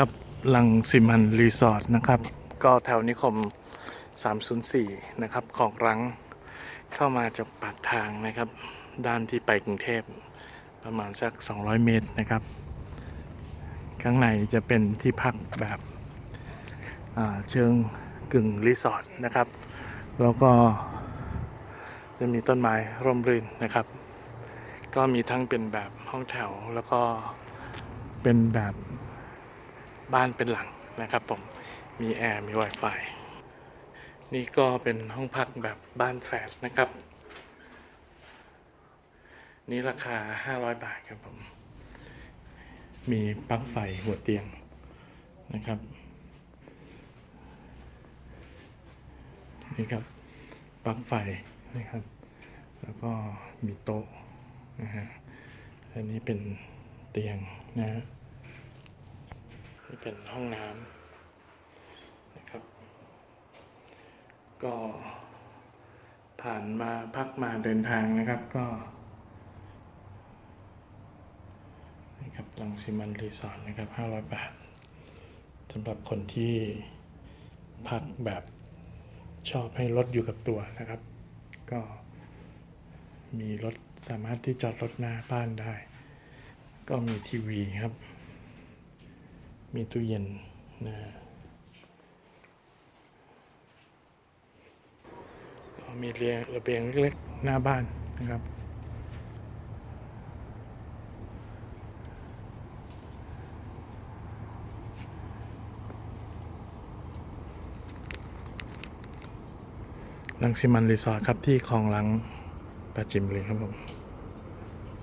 ครับลังสิมันรีสอร์ทนะครับ ก็แถวนิคม 304 นะครับของรังเข้ามาจากปากทางนะครับ ด้านที่ไปกรุงเทพประมาณสัก 200 เมตรนะครับ ข้างในจะเป็นที่พักแบบเชิงกึ่งรีสอร์ทนะครับ แล้วก็จะมีต้นไม้ร่มรื่นนะครับ ก็มีทั้งเป็นแบบห้องแถวแล้วก็เป็นแบบ บ้านเป็นหลังนะครับผมมีแอร์มี Wi-Fi นี่ก็เป็นห้องพักแบบบ้านแฝดนะครับ นี่ราคา 500 บาทครับผม มีปลั๊กไฟหัวเตียงนะครับ นี่ครับปลั๊กไฟนะครับ แล้วก็มีโต๊ะนะฮะอันนี้เป็นเตียงนะฮะ นี่เป็นห้องน้ำนะครับ ก็ผ่านมาพักมาเดินทางนะครับก็นี่ครับลังสิมันรีสอร์ทนะครับ 500 บาทสำหรับคนที่พักแบบชอบให้รถอยู่กับตัวนะครับ ก็มีรถสามารถที่จอดรถหน้าบ้านได้ ก็มีทีวีครับ มีตู้เย็นนะก็มีเรียงระเบียงเล็กๆ หน้าบ้านนะครับ ลังสิมันรีสอร์ทครับที่คลองลังปราจิมบุรีครับผม